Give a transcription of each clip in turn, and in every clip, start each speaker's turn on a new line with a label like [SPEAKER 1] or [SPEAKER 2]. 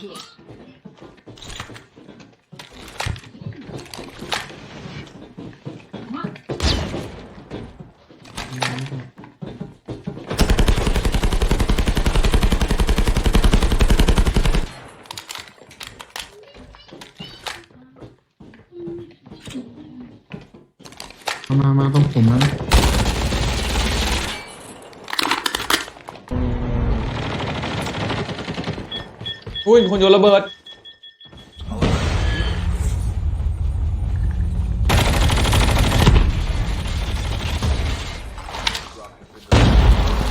[SPEAKER 1] ทําไมทํ องผมนะ
[SPEAKER 2] อุ้ยมีคนโยนระเบิด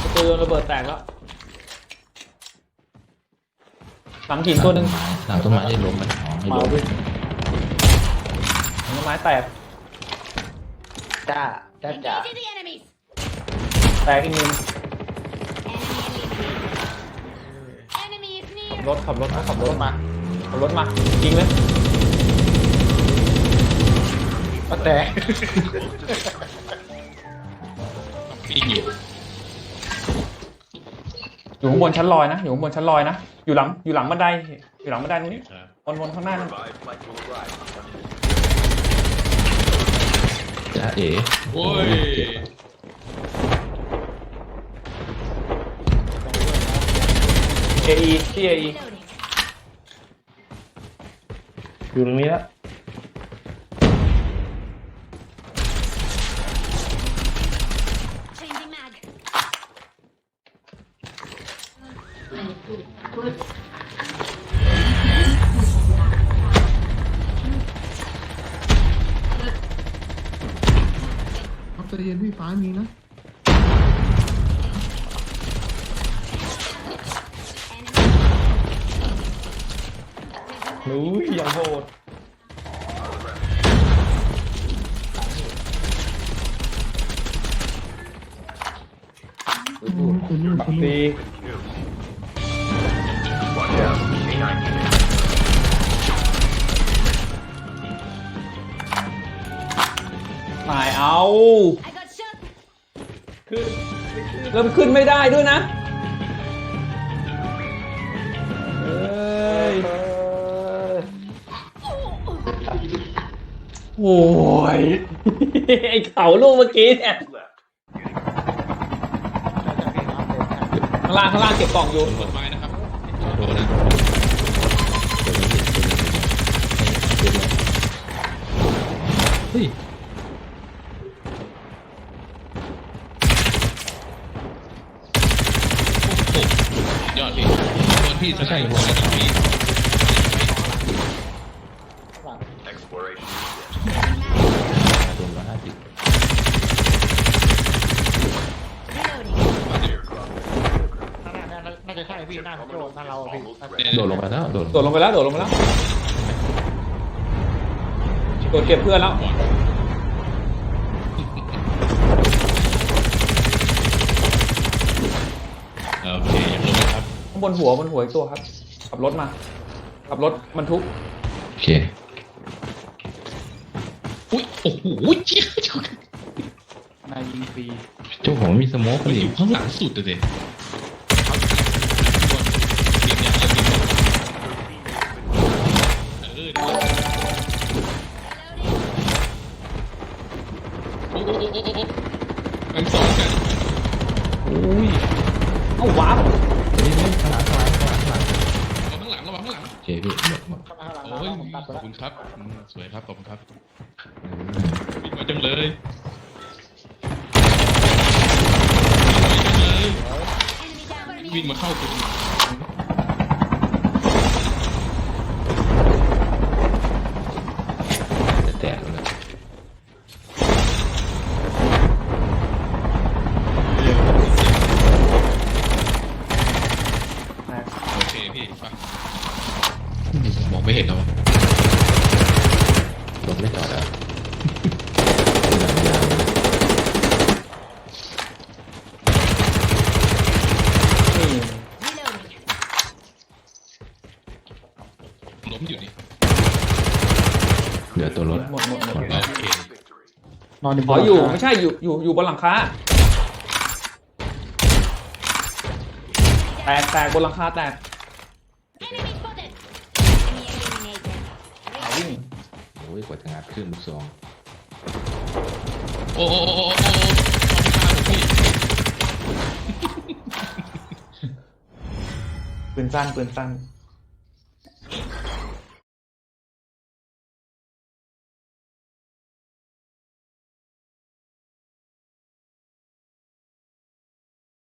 [SPEAKER 2] ประตูโยนระเบิดแตกแล้วหลังหินตัวหนึ่ง
[SPEAKER 3] หลังต้นไม้ได้ล้มไหมอ๋อไม่
[SPEAKER 2] มา
[SPEAKER 3] ล้ม
[SPEAKER 2] ด้วยต้นไม้แตก
[SPEAKER 4] จ้าจ้าจ้า
[SPEAKER 5] Engaging the enemies.
[SPEAKER 2] แตกอีกหนึ่ง รถขับรถขับรถมาขับรถมายิงเลย
[SPEAKER 4] ก็แต่
[SPEAKER 3] อีกอยู่
[SPEAKER 2] อยู่ข้างบนชั้นลอยนะ อยู่ข้างบนชั้นลอยนะ อยู่หลัง อยู่หลังบันได อยู่หลังบันไดตรงนี้วนวนข้างหน้านั่น
[SPEAKER 3] จ้าเอ๋
[SPEAKER 6] โอ้ย
[SPEAKER 2] อไอที่เอไอ
[SPEAKER 4] อยู่ตรงนี้ล้ว
[SPEAKER 5] Changing mag.
[SPEAKER 1] ครับใจเย็นพี่ฟ้ามีนะ
[SPEAKER 4] นู้ยยังโหด
[SPEAKER 1] โอ้โหตัวนู้น
[SPEAKER 4] บั
[SPEAKER 1] ตัว
[SPEAKER 4] ก
[SPEAKER 1] นู้น
[SPEAKER 4] ซี
[SPEAKER 2] ตายเอา
[SPEAKER 5] I got shot.
[SPEAKER 4] ขึ้น
[SPEAKER 2] แล้วมันขึ้นไม่ได้ด้วยนะ โอ้ย ไอเขาลูกเมื่อกี้เนี่ย ข้างล่างข้างล่างเก็บกล่องอยู่
[SPEAKER 6] กดไม้นะครับ
[SPEAKER 3] โดนนะเดี๋ยวมันเห็นตัวนึงเดี๋ยวเฮ้ย
[SPEAKER 6] ยอดพี่โดนพี่สไลด์หัวแล้วพี่
[SPEAKER 3] โดนร้อยห้าสิบ
[SPEAKER 5] Reloading.
[SPEAKER 4] น่าจะใช่พี่ หน้าโดนหน้าเราอะพี่
[SPEAKER 3] โดดลงมาแล้วโดด
[SPEAKER 2] โดดลงไปแล้วโดดลงไปแล้วโดดเก็บเพื่อนแล้ว
[SPEAKER 6] โอเคยังลงไหมครับ
[SPEAKER 2] ข้างบนหัวบนหัวอีกตัวครับขับรถมาขับรถบรรทุก
[SPEAKER 3] โอเค
[SPEAKER 6] อุ้ยโอ้โหเจี๊ยบ
[SPEAKER 4] นายยิงฟรี
[SPEAKER 3] เจ้าของมีสโมก
[SPEAKER 6] มัน
[SPEAKER 3] นี่
[SPEAKER 6] อยู่ข้างหลังสุดเลย มันสองกัน
[SPEAKER 2] อุ้ยเอ้าว้าว
[SPEAKER 3] นี่นี่ข้างหลังข้างหลังข้างหลังข้างหลัง
[SPEAKER 6] ระวังข้างหลังระวังข้างหลัง
[SPEAKER 3] โอเคพี่หมดหมด
[SPEAKER 6] โอ้ยขอบคุณครับอืมสวยครับ ขอบคุณครับวิ่งมาจังเลยวิ่งมาจังเลย
[SPEAKER 5] Enemy down.
[SPEAKER 6] มาเข้าตัว
[SPEAKER 3] แตกแล้ว
[SPEAKER 6] โอเคพี่ฟังมองไม่เห็นแล้ว
[SPEAKER 3] รถไม่จอดแล้ว
[SPEAKER 2] นี่
[SPEAKER 5] Reloading.
[SPEAKER 6] ล้มอยู่นี่
[SPEAKER 3] เหลือตัวรถ
[SPEAKER 2] หมดหมดหมด
[SPEAKER 3] หมด
[SPEAKER 6] โอ
[SPEAKER 3] แล้ว
[SPEAKER 6] เคน
[SPEAKER 4] อนใน
[SPEAKER 2] อ๋ออยู่ไม่ใช่อยู่อยู่อยู่บนหลังคาแตกแตกบนหลังคาแตก
[SPEAKER 5] Enemy spotted. Enemy eliminated.
[SPEAKER 2] เอาวิ่ง
[SPEAKER 3] โอ้ยกว่าจะงัดขึ้นลูกซอง
[SPEAKER 6] โอ้โอ้โอ้โอ้โอ้เอาไปฆ่าผมพี่
[SPEAKER 2] ปืนสั้นปืนสั้น